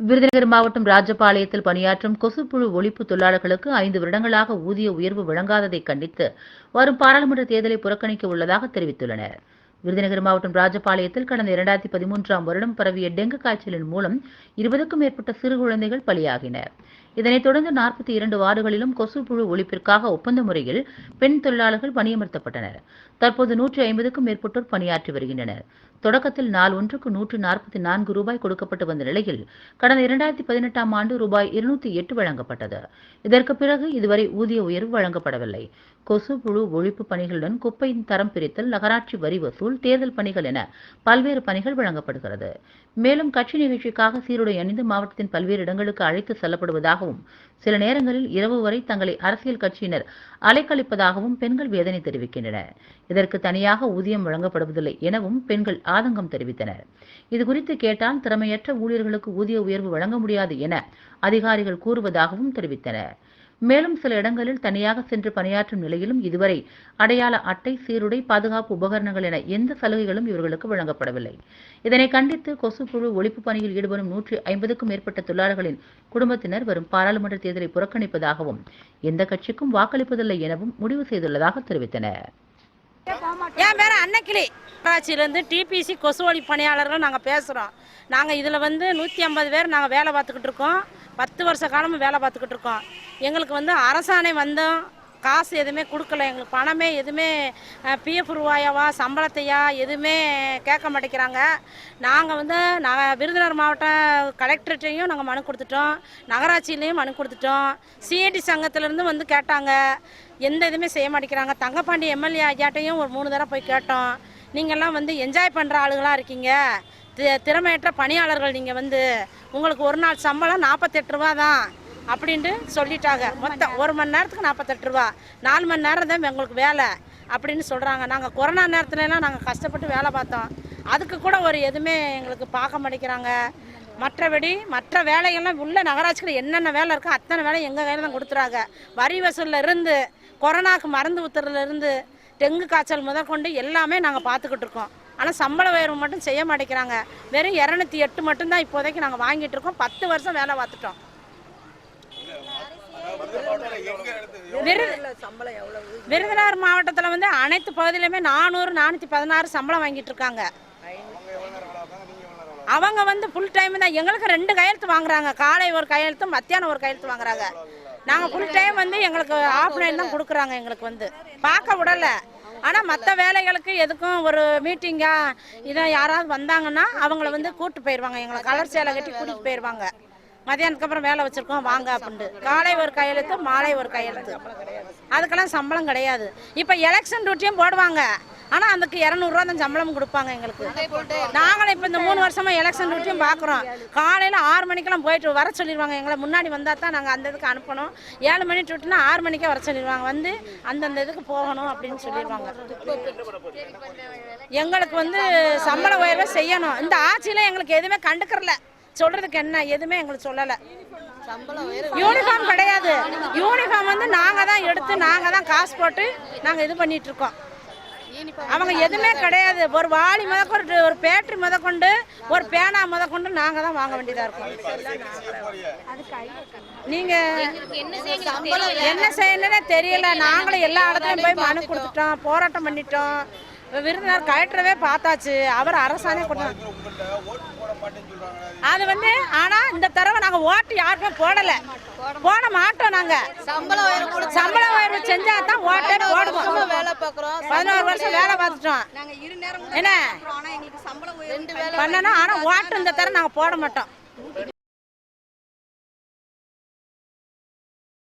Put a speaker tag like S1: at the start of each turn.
S1: விருதுநகர் மாவட்டம் ராஜபாளையத்தில் பணியாற்றும் கொசுப்புழு ஒழிப்பு தொழிலாளர்களுக்கு ஐந்து வருடங்களாக ஊதிய உயர்வு வழங்காததை கண்டித்து வரும் பாராளுமன்ற தேர்தலை புறக்கணிக்க உள்ளதாக தெரிவித்துள்ளனர். விருதுநகர் மாவட்டம் ராஜபாளையத்தில் கடந்த இரண்டாயிரத்தி பதிமூன்றாம் வருடம் பரவிய டெங்கு காய்ச்சலின் மூலம் இருபதுக்கும் மேற்பட்ட சிறு குழந்தைகள் பலியாகின. இதனைத் தொடர்ந்து நாற்பத்தி இரண்டு வார்டுகளிலும் கொசு புழு ஒழிப்பிற்காக ஒப்பந்த முறையில் பெண் தொழிலாளர்கள் பணியமர்த்தப்பட்டனர். தற்போது நூற்றி ஐம்பதுக்கும் மேற்பட்டோர் பணியாற்றி வருகின்றனர். தொடக்கத்தில் நாள் ஒன்றுக்கு நூற்று நாற்பத்தி நான்கு ரூபாய் கொடுக்கப்பட்டு வந்த நிலையில் கடந்த இரண்டாயிரத்தி பதினெட்டாம் ஆண்டு ரூபாய் இருநூத்தி எட்டு வழங்கப்பட்டது. இதற்கு பிறகு இதுவரை ஊதிய உயர்வு வழங்கப்படவில்லை. கொசுப்புழு ஒழிப்பு பணிகளுடன் குப்பையின் தரம் பிரித்தல் நகராட்சி வரி வசூல் தேர்தல் பணிகள் என பல்வேறு பணிகள் வழங்கப்படுகிறது. மேலும் கட்சி நிகழ்ச்சிக்காக சீருடை அணிந்து மாவட்டத்தின் பல்வேறு இடங்களுக்கு அழைத்து செல்லப்படுவதாகவும் சில நேரங்களில் இரவு வரை தங்களை அரசியல் கட்சியினர் அலைக்கழிப்பதாகவும் பெண்கள் வேதனை தெரிவிக்கின்றனர். இதற்கு தனியாக ஊதியம் வழங்கப்படுவதில்லை எனவும் பெண்கள் ஆதங்கம் தெரிவித்தனர். இதுகுறித்து கேட்டால் திறமையற்ற ஊழியர்களுக்கு ஊதிய உயர்வு வழங்க முடியாது என அதிகாரிகள் கூறுவதாகவும் தெரிவித்தனர். மேலும் சில இடங்களில் தனியாக சென்று பணியாற்றும் நிலையிலும் இதுவரை அடையாள அட்டை சீருடை பாதுகாப்பு உபகரணங்கள் என எந்த சலுகைகளும் இவர்களுக்கு வழங்கப்படவில்லை. இதனை கண்டித்து கொசுப்புழு ஒழிப்பு பணியில் ஈடுபடும் நூற்றி ஐம்பதுக்கும் மேற்பட்ட தொழிலாளர்களின் குடும்பத்தினர் வரும் பாராளுமன்ற தேர்தலை புறக்கணிப்பதாகவும் எந்த கட்சிக்கும் வாக்களிப்பதில்லை எனவும் முடிவு செய்துள்ளதாக தெரிவித்தனர்.
S2: என் பேர் அன்னக்கிளி நகராட்சியிலேருந்து டிபிசி கொசுவழி பணியாளர்கள் நாங்கள் பேசுகிறோம் நாங்கள் இதில் வந்து நூற்றி ஐம்பது பேர் நாங்கள் வேலை பார்த்துக்கிட்டு இருக்கோம். பத்து வருஷ காலமும் வேலை பார்த்துக்கிட்டு இருக்கோம். எங்களுக்கு வந்து அரசாணை வந்தோம். காசு எதுவுமே கொடுக்கல. எங்களுக்கு பணமே எதுவுமே பிஎஃப் ரூபாயாவா சம்பளத்தையா எதுவுமே கேட்க மாட்டேங்கிறாங்க. நாங்கள் வந்து நாங்கள் விருதுநகர் மாவட்ட கலெக்டர்கிட்டையும் நாங்கள் மனு கொடுத்துட்டோம். நகராட்சியிலையும் மனு கொடுத்துட்டோம். சிஐடி சங்கத்திலேருந்து வந்து கேட்டாங்க. எந்த இதுவுமே செய்ய மாட்டேங்கிறாங்க. தங்கப்பாண்டி எம்எல்ஏ ஐயாட்டையும் ஒரு மூணு தடவை போய் கேட்டோம். நீங்கள்லாம் வந்து என்ஜாய் பண்ணுற ஆளுகளாக இருக்கீங்க. தி- திறமையற்ற பணியாளர்கள் நீங்கள் வந்து உங்களுக்கு ஒரு நாள் சம்பளம் நாற்பத்தெட்டு ரூபா தான் அப்படின்ட்டு சொல்லிட்டாங்க. மொத்தம் ஒரு மணி நேரத்துக்கு நாற்பத்தெட்டு ரூபா. நாலு மணி நேரம் தான் எங்களுக்கு வேலை அப்படின்னு சொல்கிறாங்க நாங்கள் கொரோனா நேரத்துலலாம் நாங்கள் கஷ்டப்பட்டு வேலை பார்த்தோம். அதுக்கு கூட ஒரு எதுவுமே எங்களுக்கு பார்க்க மாட்டேங்கிறாங்க. மற்றபடி மற்ற வேலைகள்லாம் உள்ள நகராட்சியில் என்னென்ன வேலை இருக்கோ அத்தனை வேலை எங்கள் கையில் தான் கொடுத்துறாங்க. வரி வசூலில் இருந்து கொரோனாக்கு மருந்து ஊத்துறதுலேருந்து டெங்கு காய்ச்சல் முதற்கொண்டு எல்லாமே நாங்கள் பார்த்துக்கிட்டு இருக்கோம். ஆனால் சம்பள உயர்வு மட்டும் செய்ய மாட்டேங்கிறாங்க. வெறும் இரநூத்தி எட்டு மட்டும்தான் இப்போதைக்கு நாங்கள் வாங்கிட்டு இருக்கோம். பத்து வருஷம் வேலை பார்த்துட்டோம். விருதுநகர் மாவட்டத்தில் வந்து அனைத்து பகுதியிலுமே நானூறு நானூற்றி பதினாறு சம்பளம் வாங்கிட்டு இருக்காங்க. அவங்க வந்து ஃபுல் டைம் தான். எங்களுக்கு ரெண்டு கையெழுத்து வாங்குறாங்க. காலை ஒரு கையெழுத்து மத்தியானம் ஒரு கையெழுத்து வாங்குறாங்க. நாங்கள் ஃபுல் டைம் வந்து எங்களுக்கு ஆஃப்லைன் தான் கொடுக்குறாங்க எங்களுக்கு வந்து. பார்க்க விடல. ஆனால் மற்ற வேலைகளுக்கு எதுக்கும் ஒரு மீட்டிங்காக இதை யாராவது வந்தாங்கன்னா அவங்கள வந்து கூட்டு போயிடுவாங்க எங்களை கலர் சேலை கட்டி கூட்டிகிட்டு போயிடுவாங்க மதியானத்துக்கு அப்புறம் வேலை வச்சுருக்கோம் வாங்க அப்படின்ட்டு. காலை ஒரு கையெழுத்து மாலை ஒரு கையெழுத்து அதுக்கெல்லாம் சம்பளம் கிடையாது. இப்போ எலெக்ஷன் டியூட்டியும் போடுவாங்க. ஆனால் அதுக்கு இரநூறுவா தான் சம்பளம் கொடுப்பாங்க எங்களுக்கு. நாங்களும் இப்போ இந்த மூணு வருஷமா எலெக்ஷன் டியூட்டியும் பார்க்குறோம் காலையில் ஆறு மணிக்கெல்லாம் போயிட்டு வர சொல்லிடுவாங்க எங்களை முன்னாடி வந்தால் தான் நாங்கள் அந்த இதுக்கு அனுப்பணும். ஏழு மணி டியூட்டினா ஆறு மணிக்கே வர சொல்லிடுவாங்க வந்து அந்தந்த இதுக்கு போகணும் அப்படின்னு சொல்லிடுவாங்க எங்களுக்கு வந்து சம்பள உயர்வை செய்யணும். இந்த ஆட்சியில் எங்களுக்கு எதுவுமே கண்டுக்கறல. சொல்றதுக்கு என்ன? எதுவுமே எங்களுக்கு சொல்லலை. யூனிஃபார்ம் கிடையாது. யூனிஃபார்ம் வந்து நாங்கள் தான் எடுத்து நாங்கள் தான் காசு போட்டு நாங்கள் இது பண்ணிட்டு இருக்கோம். அவங்க எதுவுமே கிடையாது. ஒரு வாளி முதற்கொண்டு ஒரு பேட்டரி முதற்கொண்டு ஒரு பேனா முதற்கொண்டு நாங்கள் தான் வாங்க வேண்டியதாக இருக்கும். நீங்க என்ன செய்யணும்னே தெரியல. நாங்களும் எல்லா இடத்துலையும் போய் மனு கொடுத்துட்டோம் போராட்டம் பண்ணிட்டோம். விருந்தினர் கலெக்டரவே பார்த்தாச்சு. அவர் அரசாணை கொண்டு அது வந்து ஆனா இந்த தடவை நாங்க ஓட்டு யாருக்குமே போடல. போட மாட்டோம் நாங்க.
S3: சம்பள உயர்வு கூட
S2: சம்பள உயர்வு செஞ்சா தான் ஓட்டே போடுவோம்.
S3: வேலை பார்க்குறோம்.
S2: பதினோரு வருஷம் வேலை பார்த்துட்டோம்.
S3: நாங்க இரு நேரம்
S2: என்ன?
S3: சம்பளம்
S2: பண்ணணும் ஆனா ஓட்டு இந்த தடவை நாங்க போட மாட்டோம்.